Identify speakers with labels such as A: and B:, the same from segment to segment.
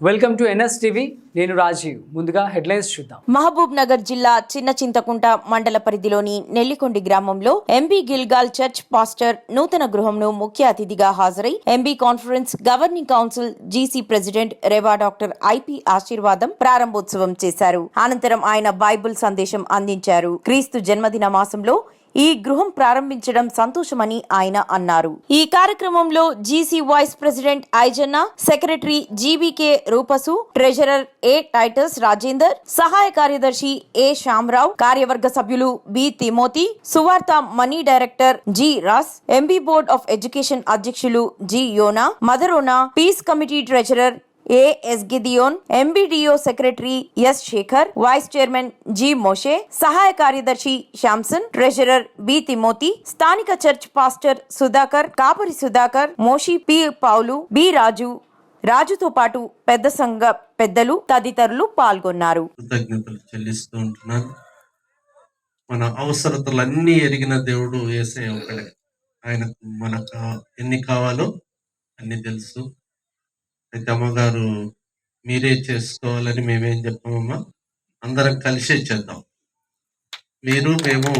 A: Welcome to NS TV నేను రాజీవ్. ముందుగా headlines చూద్దాం.
B: మహబూబ్ నగర్ జిల్లా చిన్న చింతకుంట మండల పరిధిలోని నెల్లికొండి గ్రామంలో ఎంబీ గిల్గాల్ చర్చ్ పాస్టర్ నూతన గృహంను ముఖ్య అతిథిగా హాజరై MB conference governing council GC president rev doctor IP Aseervadam ప్రారంభోత్సవం చేశారు. అనంతరం ఆయన బైబుల్ సందేశం అందించారు. క్రీస్తు జన్మదిన మాసంలో ఈ గృహం ప్రారంభించడం సంతోషమని ఆయన అన్నారు. ఈ కార్యక్రమంలో GC vice president Aijanna secretary GVK రూపసు treasurer A Titus Rajender సహాయ కార్యదర్శి ఏ శ్యామరావు కార్యవర్గ సభ్యులు బి తిమోతి సువార్త money director G Ross MB board of education అధ్యక్షులు G Yona మదరోనా peace committee treasurer A S Gideon MBDO secretary S Shekar vice chairman G Moshe సహాయ కార్యదర్శి Samson treasurer B Timothy స్థానిక church pastor Sudhakar కాపరి Sudhakar మోషి P Paulu B Raju రాజుతో పాటు పెద్ద సంఘ పెద్దలు తదితరులు పాల్గొన్నారు.
C: కృతజ్ఞతలు చెల్లిస్తూ ఉంటున్నాను. మన అవసరతలన్నీ ఎరిగిన దేవుడు వేసే ఒకడే. ఆయన మనకు ఎన్ని కావాలో అన్ని తెలుసు. అయితే అమ్మగారు మీరే చేసుకోవాలని మేమేం చెప్పామమ్మా? అందరం కలిసే చేద్దాం. మీరు మేము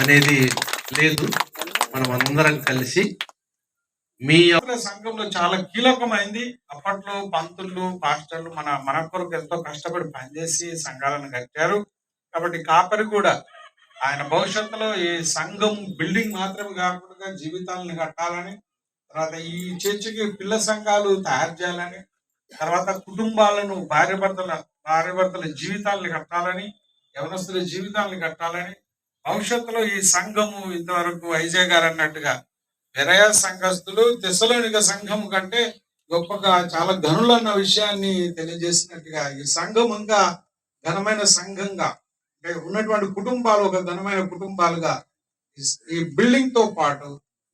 C: అనేది లేదు. మనం అందరం కలిసి మీ
D: సంఘంలో చాలా కీలకమైంది. అప్పట్లో పంతులు పాస్టర్లు మన మన కొరకు ఎంతో కష్టపడి పనిచేసి సంఘాలను కట్టారు కాబట్టి కాపరి కూడా ఆయన భవిష్యత్తులో ఈ సంఘం బిల్డింగ్ మాత్రమే కాకుండా జీవితాలను కట్టాలని తర్వాత ఈ చర్చికి పిల్ల సంఘాలు తయారు చేయాలని తర్వాత కుటుంబాలను భార్య భర్తల భార్య భర్తల జీవితాలను కట్టాలని యవనస్తుల జీవితాలను కట్టాలని భవిష్యత్తులో ఈ సంఘము ఇంతవరకు వైజయ్ గారు అన్నట్టుగా వెరయ సంఘస్థులు తెసలోనిక సంఘం కంటే గొప్పగా చాలా ఘనులు అన్న విషయాన్ని తెలియజేసినట్టుగా ఈ సంఘం ఇంకా ఘనమైన సంఘంగా అంటే ఉన్నటువంటి కుటుంబాలు ఒక ఘనమైన కుటుంబాలుగా ఈ బిల్డింగ్తో పాటు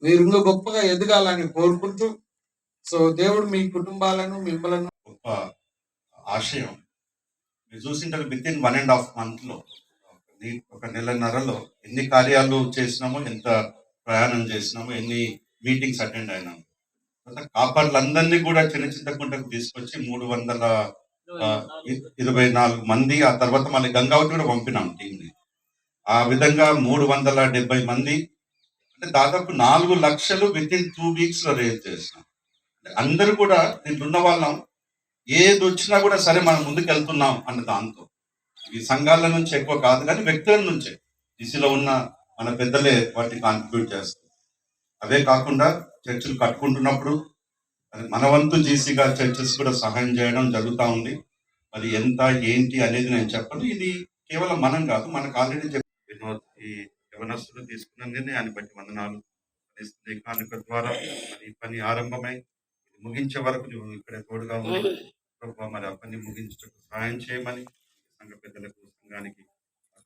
D: మీరు ఇంకా గొప్పగా ఎదగాలని కోరుకుంటూ సో దేవుడు మీ కుటుంబాలను మిమ్మలను
E: గొప్ప ఆశయం. మీరు చూసింటారు within one and half మంత్లో ఒక నెలన్నరలో ఎన్ని కార్యాలు చేసినామో ఎంత ప్రయాణం చేసినామో ఎన్ని మీటింగ్స్ అటెండ్ అయినాము. తర్వాత కాపర్లందరినీ కూడా చిన్న చింతకుంటకు తీసుకొచ్చి మూడు వందల ఇరవై నాలుగు మంది ఆ తర్వాత మళ్ళీ గంగావతి కూడా పంపినాం టీంని ఆ విధంగా మూడు వందల డెబ్బై మంది దాదాపు నాలుగు లక్షలు విత్ ఇన్ టూ వీక్స్లో రేజ్ చేసినాం. అందరూ కూడా దీంట్లో ఉన్న వాళ్ళం ఏది వచ్చినా కూడా సరే మనం ముందుకు వెళ్తున్నాం అన్న దాంతో. ఈ సంఘాల నుంచి ఎక్కువ కాదు కానీ వ్యక్తుల నుంచే. దిశలో ఉన్న మన పెద్దలే వాటిని కాంట్రిబ్యూట్ చేస్తారు. అవే కాకుండా చర్చిలు కట్టుకుంటున్నప్పుడు అది మన వంతు జీసీగా చర్చెస్ కూడా సహాయం చేయడం జరుగుతూ ఉంది. మరి ఎంత ఏంటి అనేది నేను చెప్పను. ఇది కేవలం మనం కాదు మనకు ఆల్రెడీ వినోద్ ఈ యవనస్తులు తీసుకున్న నిర్ణయాన్ని బట్టి వందనాలు కానుక ద్వారా మరి ఈ పని ఆరంభమై ముగించే వరకు నువ్వు ఇక్కడ తోడుగా ఉంది ప్రభావ మరి ఆ పని ముగించుటకు సహాయం చేయమని సంఘ పెద్దలకు సంఘానికి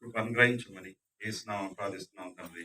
E: కృప అనుగ్రహించమని వేసినాం ప్రార్థిస్తున్నాం తండ్రి.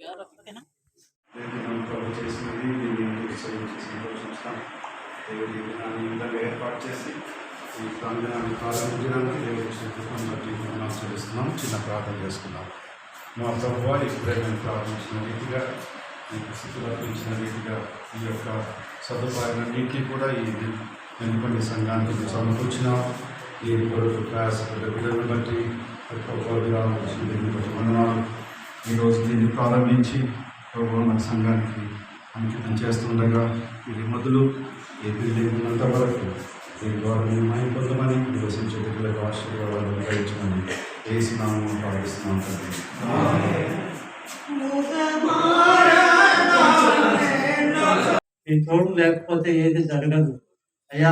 F: దేవుడు ప్రభు చేసినది దీన్ని విశ్వసించి సంతోషిస్తాం దేవుడి ఈ దినాన్ని ఈ విధంగా ఏర్పాటు చేసి ఈ ప్రాంగణాన్ని ప్రారంభించడానికి దేవుడు ఇచ్చిన కృపను బట్టి మనం చెల్లిస్తున్నాం చిన్న ప్రార్థన చేసుకున్నాం మా ప్రభు ఈ ప్రేమను ప్రారంభించిన రీతిగా మీకు ఇచ్చిన రీతిగా ఈ యొక్క సదుపాయాలన్నింటినీ కూడా ఈ ఎన్నుకొని సంఘానికి సమకూర్చిన సమకూర్చినాం ఈ కొరకు ప్రయాసపడ్డ బిడ్డలను బట్టి విరామం వచ్చిన దీన్ని బట్టి వందనాలు ఈరోజు దీన్ని ప్రారంభించి ప్రభు మన సంఘానికి అంకితం చేస్తుండగా ఇది మొదలు ఏ బిల్డింగ్ ఉన్నంత వరకు ఈ గవర్నమెంట్ మహిమ పొందమని నివసించే బిడ్డలకు ఆశీర్వాదాలు అనుగ్రహించమని వేసి నామం నీ
G: ఈ తోడు లేకపోతే ఏది జరగదు. అయ్యా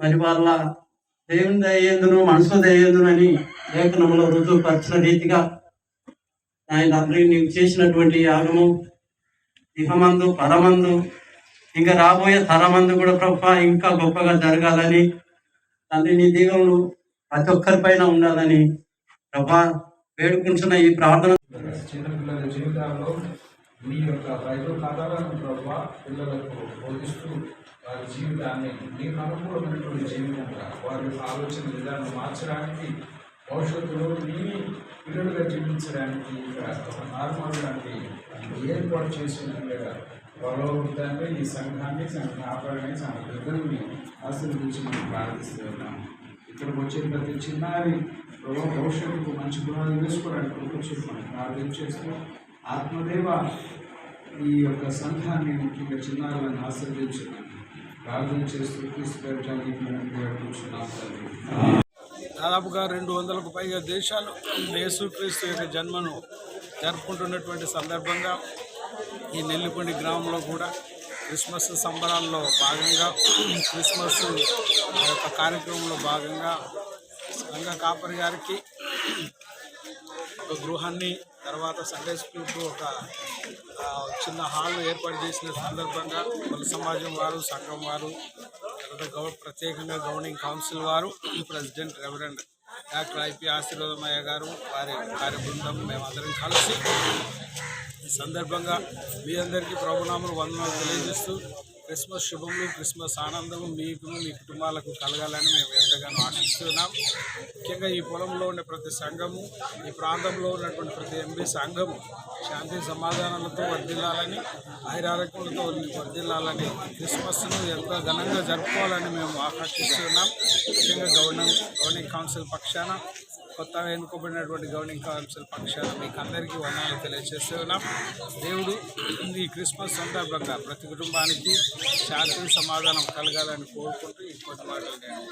G: మరి వాళ్ళ దేవుని దయ్యేందును మనసు దయ్యేందునని లేఖనంలో రుజువుపరిచిన రీతిగా ఆయన అందరికీ నీవు చేసినటువంటి యాగము ఇహమందు పరమందు ఇంకా రాబోయే తరమందు కూడా ప్రభా ఇంకా గొప్పగా జరగాలని తండ్రి నీ దీవులు ప్రతి ఒక్కరిపైన ఉండాలని ప్రభా వేడుకుంటున్న ఈ ప్రార్థన
H: చిన్నపిల్లల జీవితాల్లో మీ యొక్క రైతు ఖాతాలను ప్రభావ పిల్లలకు బోధిస్తూ వారి జీవితాన్ని మీకు అనుకూలమైనటువంటి జీవితంగా వారి ఆలోచన విధానం మార్చడానికి భవిష్యత్తులో మీ పిల్లలుగా జీవించడానికి ఇక్కడ ఒక నార్మల్గానికి ఏర్పాటు చేసినట్లుగా బలోవృద్ధాన్ని ఈ సంఘాన్ని సంఘ కాపాడని సంఘ పెద్దల్ని ఆశీర్వదించి మనం ప్రార్థిస్తున్నాం. ఇక్కడికి వచ్చిన ప్రతి చిన్నారి భవిష్యత్తుకు మంచి గుణాలు వేసుకోవడానికి కూర్చొని మనం ప్రార్థన చేస్తూ ఆత్మదేవ ఈ యొక్క సంఘాన్ని ముఖ్యంగా చిన్నారులను ఆశ్రయించిన ప్రార్థన చేస్తూ తీసుకెళ్ళడానికి
I: దాదాపుగా రెండు వందలకు పైగా దేశాలు యేసుక్రీస్తు యొక్క జన్మను జరుపుకుంటున్నటువంటి సందర్భంగా ఈ నెల్లికొండి గ్రామంలో కూడా క్రిస్మస్ సంబరాల్లో భాగంగా క్రిస్మస్ యొక్క కార్యక్రమంలో భాగంగా సంఘ కాపరి గారికి ఒక గృహాన్ని తర్వాత సండే స్కూల్కు ఒక చిన్న హాల్ ఏర్పాటు చేసిన సందర్భంగా కుల సమాజం వారు సంఘం వారు తర్వాత గౌ ప్రత్యేకంగా గవర్నింగ్ కౌన్సిల్ వారు ప్రెసిడెంట్ రెవరెండ్ డాక్టర్ ఐపి ఆశీర్వాదమయ్య గారు వారి వారి బృందం మేమందరం కలిసి ఈ సందర్భంగా మీ అందరికీ ప్రభునామలు వందనాలు తెలియజేస్తూ క్రిస్మస్ శుభములు క్రిస్మస్ ఆనందము మీకు మీ కుటుంబాలకు కలగాలని మేము ఎంతగానో ఆశిస్తున్నాం. ముఖ్యంగా ఈ పొలంలో ఉన్న ప్రతి సంఘము ఈ ప్రాంతంలో ఉన్నటువంటి ప్రతి ఎంబీ సంఘము శాంతి సమాధానాలతో వర్దిల్లాలని ఐరారోగ్యములతో వర్దిల్లాలని క్రిస్మస్ను ఎంతో ఘనంగా జరుపుకోవాలని మేము ఆకర్షిస్తున్నాం ముఖ్యంగా గవర్నింగ్ గవర్నింగ్ కౌన్సిల్ పక్షాన కొత్తగా ఎన్నుకోబడినటువంటి గవర్నింగ్ కౌన్సిల్ పక్షాన మీకు అందరికీ వందనాలు తెలియజేస్తున్నాం. దేవుడు ఈ క్రిస్మస్ సందర్భంగా ప్రతి కుటుంబానికి శాంతి సమాధానం కలగాలని కోరుకుంటూ ఈ మాటలు నేను